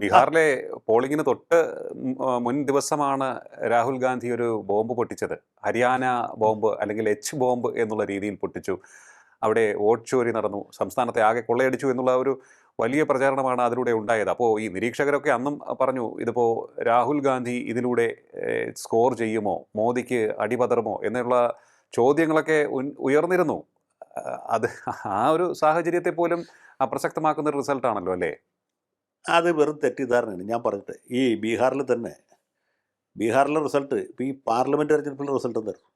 ബീഹാറിലെ പോളിംഗിന് തൊട്ട് മുൻ ദിവസമാണ് രാഹുൽ ഗാന്ധി ഒരു ബോംബ് പൊട്ടിച്ചത്. ഹരിയാന ബോംബ് അല്ലെങ്കിൽ എച്ച് ബോംബ് എന്നുള്ള രീതിയിൽ പൊട്ടിച്ചു. അവിടെ വോട്ട് ചോരി നടന്നു. സംസ്ഥാനത്തെ ആകെ കൊള്ളയടിച്ചു എന്നുള്ള ഒരു വലിയ പ്രചാരണമാണ് അതിലൂടെ ഉണ്ടായത്. അപ്പോൾ ഈ നിരീക്ഷകരൊക്കെ അന്നും പറഞ്ഞു ഇതിപ്പോൾ രാഹുൽ ഗാന്ധി ഇതിലൂടെ സ്കോർ ചെയ്യുമോ? മോദിക്ക് അടിപതറുമോ? എന്നുള്ള ചോദ്യങ്ങളൊക്കെ ഉയർന്നിരുന്നു. അത് ആ ഒരു സാഹചര്യത്തെ പോലും അപ്രസക്തമാക്കുന്ന റിസൾട്ടാണല്ലോ അല്ലേ? അത് വെറും തെറ്റിദ്ധാരണയാണ്. ഞാൻ പറഞ്ഞിട്ട് ഈ ബീഹാറിൽ തന്നെ ബീഹാറിലെ റിസൾട്ട് ഇപ്പോൾ ഈ പാർലമെന്റ് തെരഞ്ഞെടുപ്പിലെ റിസൾട്ട് എന്തായിരുന്നു?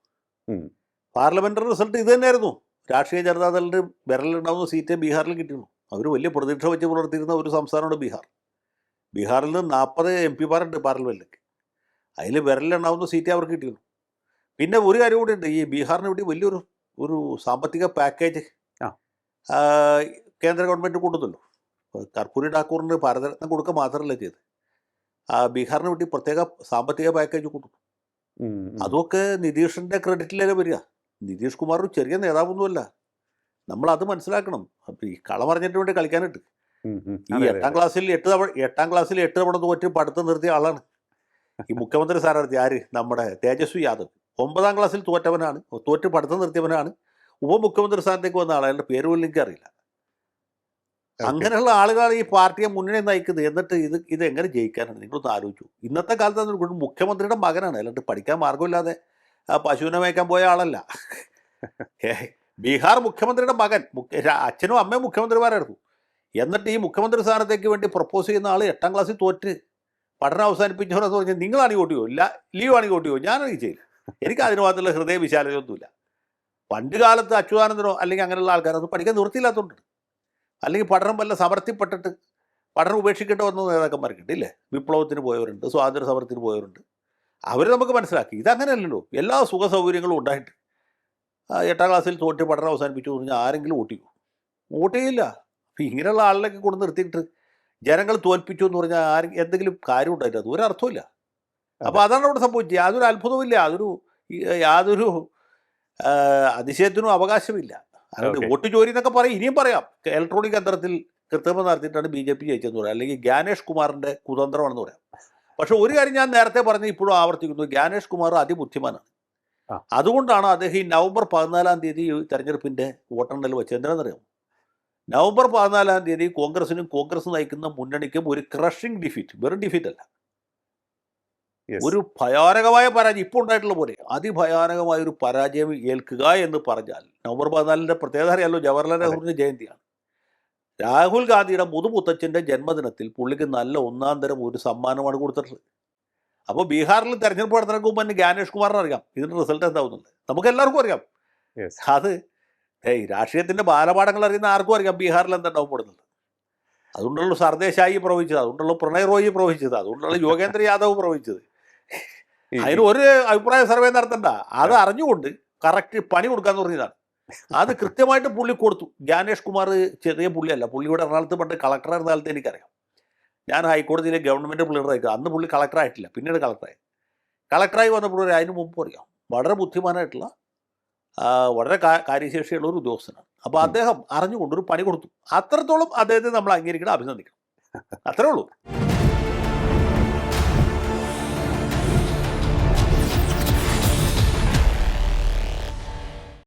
പാർലമെന്ററി റിസൾട്ട് ഇത് തന്നെയായിരുന്നു. രാഷ്ട്രീയ ജനതാദളിന്റെ വിരലുണ്ടാവുന്ന സീറ്റ് ബീഹാറിൽ കിട്ടിയിരുന്നു അവർ വലിയ പ്രതീക്ഷ വെച്ച് പുലർത്തിയിരുന്ന ഒരു സംസ്ഥാനമാണ് ബീഹാർ. ബീഹാറിൽ നിന്ന് നാൽപ്പത് എം പിമാരുണ്ട് പാർലമെന്റിലേക്ക് അതിൽ വിരലുണ്ടാവുന്ന സീറ്റ് അവർക്ക് കിട്ടിയിരുന്നു പിന്നെ ഒരു കാര്യം കൂടി ഉണ്ട്. ഈ ബീഹാറിന് വേണ്ടി വലിയൊരു ഒരു സാമ്പത്തിക പാക്കേജ് കേന്ദ്ര ഗവൺമെന്റ് കൊടുത്തല്ലോ കർപ്പൂരി ഠാക്കൂറിന് ഭാരതരത്നം കൊടുക്കുക മാത്രമല്ല ചെയ്ത് ആ ബീഹാറിന് വേണ്ടി പ്രത്യേക സാമ്പത്തിക പാക്കേജ് കൊടുത്തു. അതുമൊക്കെ. അതൊക്കെ നിതീഷിന്റെ ക്രെഡിറ്റിലല്ലേ വരിക. നിതീഷ് കുമാർ ഒരു ചെറിയ നേതാവൊന്നുമല്ല. നമ്മൾ അത് മനസ്സിലാക്കണം. അപ്പൊ ഈ കളമറിഞ്ഞിട്ട് വേണ്ടി കളിക്കാനിട്ട്. ഈ എട്ടാം ക്ലാസ്സിൽ എട്ട് തവണ എട്ടാം ക്ലാസ്സിൽ എട്ട് തവണ തോറ്റ് പഠിത്തം നിർത്തിയ ആളാണ്. ഈ മുഖ്യമന്ത്രി സ്ഥാനാർത്ഥി ആര്? നമ്മുടെ തേജസ്വി യാദവ്. ഒമ്പതാം ക്ലാസ്സിൽ തോറ്റവനാണ് തോറ്റ് പഠിത്തം നിർത്തിയവനാണ്. ഉപമുഖ്യമന്ത്രി സ്ഥാനത്തേക്ക് വന്ന ആളെ? പേര് പോലും എനിക്കറിയില്ല. അങ്ങനെയുള്ള ആളുകളാണ് ഈ പാർട്ടിയെ മുന്നണി നയിക്കുന്നത്. എന്നിട്ട് ഇത് ഇത് എങ്ങനെ ജയിക്കാനാണ്? നിങ്ങളൊന്ന് ആലോചിച്ചു. ഇന്നത്തെ കാലത്ത് മുഖ്യമന്ത്രിയുടെ മകനാണ്. അല്ലാണ്ട് പഠിക്കാൻ മാർഗമില്ലാതെ പശുവിനെ മേയ്ക്കാൻ പോയ ആളല്ല. ബീഹാർ മുഖ്യമന്ത്രിയുടെ മകൻ. അച്ഛനും അമ്മയും മുഖ്യമന്ത്രിമാരായിരുന്നു. എന്നിട്ട് ഈ മുഖ്യമന്ത്രി സ്ഥാനത്തേക്ക് വേണ്ടി പ്രപ്പോസ് ചെയ്യുന്ന ആൾ എട്ടാം ക്ലാസ്സിൽ തോറ്റ് പഠനം അവസാനിപ്പിച്ചവരെന്ന് പറഞ്ഞാൽ നിങ്ങളാണ് വോട്ട് പോകും ഇല്ല ലീവ് ആണെങ്കിൽ വോട്ട് ചെയ്യോ ഞാനാണെങ്കിൽ ചെയ്യില്ല എനിക്ക് അതിന് മാത്രമുള്ള ഹൃദയ വിശാലതയൊന്നുമില്ല പണ്ട് കാലത്ത് അച്യുതാനന്ദനോ അല്ലെങ്കിൽ അങ്ങനെയുള്ള ആൾക്കാരൊന്നും പഠിക്കാൻ നിവൃത്തിയില്ലാത്തതുകൊണ്ട് അല്ലെങ്കിൽ പഠനം വല്ല സമർത്ഥിപ്പെട്ടിട്ട് പഠനം ഉപേക്ഷിക്കേണ്ടി വന്ന നേതാക്കന്മാർക്കുണ്ട് ഇല്ലേ? വിപ്ലവത്തിന് പോയവരുണ്ട് സ്വാതന്ത്ര്യ സമരത്തിന് പോയവരുണ്ട്. അവർ നമുക്ക് മനസ്സിലാക്കി. ഇതങ്ങനെയല്ലല്ലോ. എല്ലാ സുഖ സൗകര്യങ്ങളും ഉണ്ടായിട്ട് എട്ടാം ക്ലാസ്സിൽ തോറ്റി പഠനം അവസാനിപ്പിച്ചു എന്ന് പറഞ്ഞാൽ ആരെങ്കിലും ഓട്ടിക്കും ഓട്ടിയില്ല അപ്പം ഇങ്ങനെയുള്ള ആളിലൊക്കെ കൊണ്ട് നിർത്തിയിട്ട് ജനങ്ങൾ തോൽപ്പിച്ചു എന്ന് പറഞ്ഞാൽ ആരും എന്തെങ്കിലും കാര്യം ഉണ്ടായിട്ട് അത് ഒരു അർത്ഥമില്ല അപ്പോൾ അതാണ് അവിടെ സംഭവിച്ചത്. യാതൊരു അത്ഭുതവും ഇല്ല യാതൊരു യാതൊരു അതിശയത്തിനും അവകാശമില്ല Okay. വോട്ട് ചോരി എന്നൊക്കെ പറയും. ഇനിയും പറയാം. ഇലക്ട്രോണിക് യന്ത്രത്തിൽ കൃത്രിമം നടത്തിയിട്ടാണ് ബി ജെ പി ജയിച്ചതെന്ന് പറയാം. അല്ലെങ്കിൽ ജ്ഞാനേഷ് കുമാറിന്റെ കുതന്ത്രമാണെന്ന് പറയാം. പക്ഷെ ഒരു കാര്യം ഞാൻ നേരത്തെ പറഞ്ഞ് ഇപ്പോഴും ആവർത്തിക്കുന്നു. ജ്ഞാനേഷ് കുമാർ അതിബുദ്ധിമാനാണ്. അതുകൊണ്ടാണ് അദ്ദേഹം ഈ നവംബർ പതിനാലാം തീയതി ഈ തെരഞ്ഞെടുപ്പിന്റെ വോട്ടെണ്ണൽ വെച്ചത്. എന്തിനാണെന്നറിയാം നവംബർ പതിനാലാം തീയതി കോൺഗ്രസിനും കോൺഗ്രസ് നയിക്കുന്ന മുന്നണിക്കും ഒരു ക്രഷിംഗ് ഡിഫീറ്റ്. വെറും ഡിഫീറ്റ് അല്ല. ഒരു ഭയാനകമായ പരാജയം ഇപ്പോൾ ഉണ്ടായിട്ടുള്ള പോലെ. അതിഭയാനകമായ ഒരു പരാജയം ഏൽക്കുക എന്ന് പറഞ്ഞാൽ നവംബർ പതിനാലിന്റെ പ്രത്യേകത അറിയാലോ? ജവഹർലാൽ നെഹ്റുവിന്റെ ജയന്തിയാണ്. രാഹുൽ ഗാന്ധിയുടെ മുതുമുത്തച്ഛന്റെ ജന്മദിനത്തിൽ പുള്ളിക്ക് നല്ല ഒന്നാം തരം ഒരു സമ്മാനമാണ് കൊടുത്തിട്ടുള്ളത്. അപ്പോൾ ബീഹാറിൽ തെരഞ്ഞെടുപ്പ് നടത്തുന്നതിന് മുമ്പ് തന്നെ ജ്ഞാനേഷ് കുമാറിന് അറിയാം. ഇതിന്റെ റിസൾട്ട് എന്താവുന്നുണ്ട് നമുക്ക് എല്ലാവർക്കും അറിയാം അത് ഏയ് രാഷ്ട്രീയത്തിന്റെ ബാലപാഠങ്ങൾ അറിയുന്ന ആർക്കും അറിയാം ബീഹാറിൽ എന്താ ഉണ്ടാവപ്പെടുന്നത്. അതുകൊണ്ടുള്ള സർദേശായി പ്രവഹിച്ചത് അതുകൊണ്ടുള്ള പ്രണയ് റോയി പ്രവഹിച്ചത് അതുകൊണ്ടുള്ള യോഗേന്ദ്ര യാദവ് പ്രവഹിച്ചത്. അതിന് ഒരു അഭിപ്രായ സർവേ നടത്തണ്ട. അത് അറിഞ്ഞുകൊണ്ട് കറക്റ്റ് പണി കൊടുക്കാന്ന് പറഞ്ഞതാണ്. അത് കൃത്യമായിട്ട് പുള്ളി കൊടുത്തു. ജ്ഞാനേഷ് കുമാർ ചെറിയ പുള്ളിയല്ല. പുള്ളിയുടെ എറണാകുളത്ത് പണ്ട് കളക്ടറായിരുന്ന കാലത്ത് എനിക്കറിയാം. ഞാൻ ഹൈക്കോടതിയിലെ ഗവൺമെന്റ് പ്ലീഡറായി അന്ന് പുള്ളി കളക്ടറായിട്ടില്ല പിന്നീട് കളക്ടറായി കളക്ടറായി വന്നപ്പോൾ ഒരു അതിന് മുമ്പ് അറിയാം. വളരെ ബുദ്ധിമാനായിട്ടുള്ള വളരെ കാര്യശേഷിയുള്ള ഒരു ഉദ്യോഗസ്ഥനാണ്. അപ്പോൾ അദ്ദേഹം അറിഞ്ഞുകൊണ്ട് ഒരു പണി കൊടുത്തു. അത്രത്തോളം അദ്ദേഹത്തെ നമ്മൾ അംഗീകരിക്കണം അഭിനന്ദിക്കണം. അത്രേ ഉള്ളൂ.